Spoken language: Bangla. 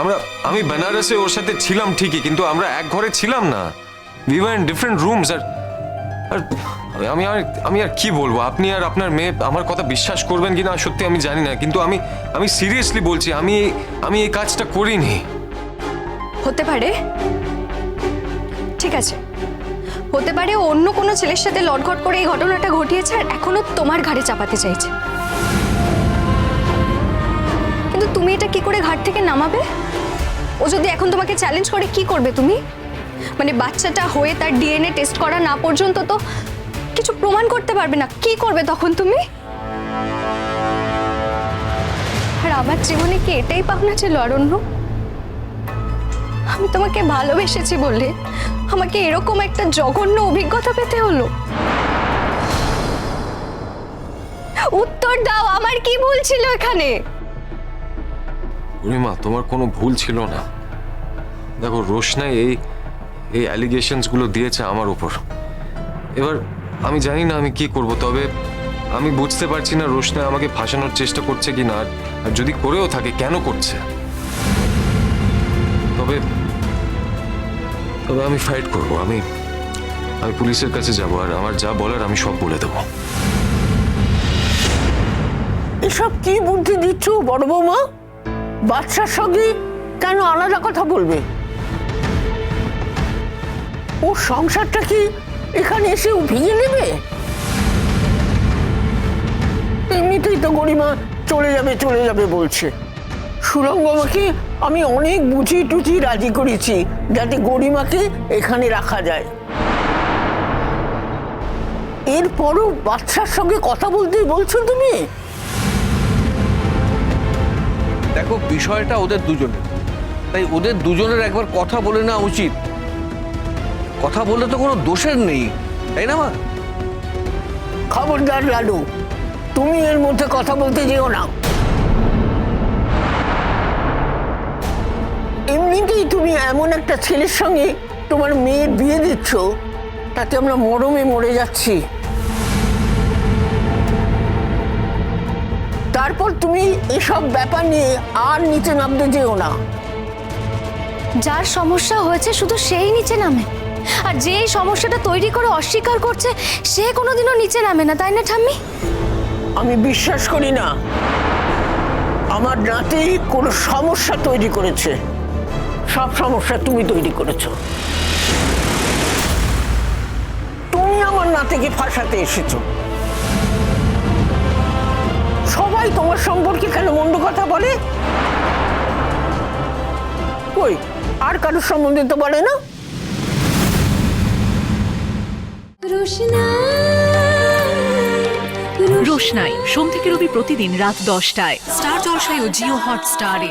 আমরা আমি বেনারসে ওর সাথে ছিলাম ঠিকই, কিন্তু আমরা এক ঘরে ছিলাম না। We were in different rooms আর আমি আর আমি আর কি বলব? আপনি আর আপনার মেয়ে আমার কথা বিশ্বাস করবেন কি না সত্যি আমি জানি না, কিন্তু আমি আমি সিরিয়াসলি বলছি, আমি আমি এই কাজটা করিনি। হতে পারে। ঠিক আছে। হতে পারে অন্য কোনো ছেলের সাথে লটঘট করে এই ঘটনাটা ঘটিয়েছে আর এখনও তোমার ঘাড়ে চাপাতে চাইছে। কিন্তু তুমি এটা কি করে ঘাট থেকে নামাবে? ও যদি এখন তোমাকে চ্যালেঞ্জ করে, কি করবে তুমি? মানে বাচ্চাটা হয়ে তার ডিএনএ টেস্ট করা না পর্যন্ত তো কিছু প্রমাণ করতে পারবে না। কি করবে তখন তুমি? আর আমার জীবনে কি এটাই পাওনা ছিল অরণ্য আমি তোমাকে ভালোবেসেছি বললে আমাকে এরকম একটা জঘন্য অভিজ্ঞতা পেতে হলো। উত্তর দাও, আমার কি ভুল ছিল এখানে? পূর্ণিমা তোমার কোনো ভুল ছিল না। দেখো, রোশনাই এই এই অ্যালিগেশনসগুলো দিয়েছে আমার উপর। এবার আমি জানি না আমি কি করব, তবে আমি বুঝতে পারছি না রোশনাই আমাকে ফাঁসানোর চেষ্টা করছে কি না আর- যদি করেও থাকে, কেন করছে? তবে তবে আমি ফাইট করব, আমি আমি পুলিশের কাছে যাব, আর আমার যা বলার আমি সব বলে দেবো। এসব কি বুদ্ধি দিচ্ছ বড় বৌমা? বাচ্চার সঙ্গে কেন আলাদা কথা বলবে? ও সংসারটা কি এখানে এসে ও ভেঙে নেবে? এমনিতেই তো গরিমা চলে যাবে চলে যাবে বলছে। সুরঙ্গমাকে আমি অনেক বুঝিয়ে টুচিয়ে রাজি করেছি, যাতে গরিমাকে এখানে রাখা যায়। এরপরও বাচ্চার সঙ্গে কথা বলতে বলছো তুমি? দেখো বিষয়টা ওদের দুজনের। তাই ওদের দুজনের একবার কথা বলে নেওয়া উচিত। কথা বললে তো কোনো দোষের নেই, তাই না মা? খবরদার লালু, তুমি এর মধ্যে কথা বলতে যেও না। এমনিতেই তুমি এমন একটা ছেলের সঙ্গে তোমার মেয়ের বিয়ে দিচ্ছ, তাতে আমরা মরমে মরে যাচ্ছি। তারপর তুমি এসব ব্যাপার নিয়ে আর নিচে নামতে যেও না। যার সমস্যা হয়েছে শুধু সেই নিচে নামে। আর যে এই সমস্যাটা তৈরি করে অস্বীকার করছে সে কোনোদিনও নিচে নামে না তাই না ঠাম্মি? আমি বিশ্বাস করি না। আমার নাতি কোনো সমস্যা তৈরি করেছে। সব সমস্যা তুমি তৈরি করেছ। তুমি আমার নাতিকে ফাঁসাতে এসেছ। সবাই তোমার সম্পর্কে কেন মন্দ কথা বলে? কই আর কারোর সম্বন্ধে তো বলে না? রোশনাই সোম থেকে রবি প্রতিদিন রাত দশটায়। স্টার জলসায় ও জিও হটস্টারে।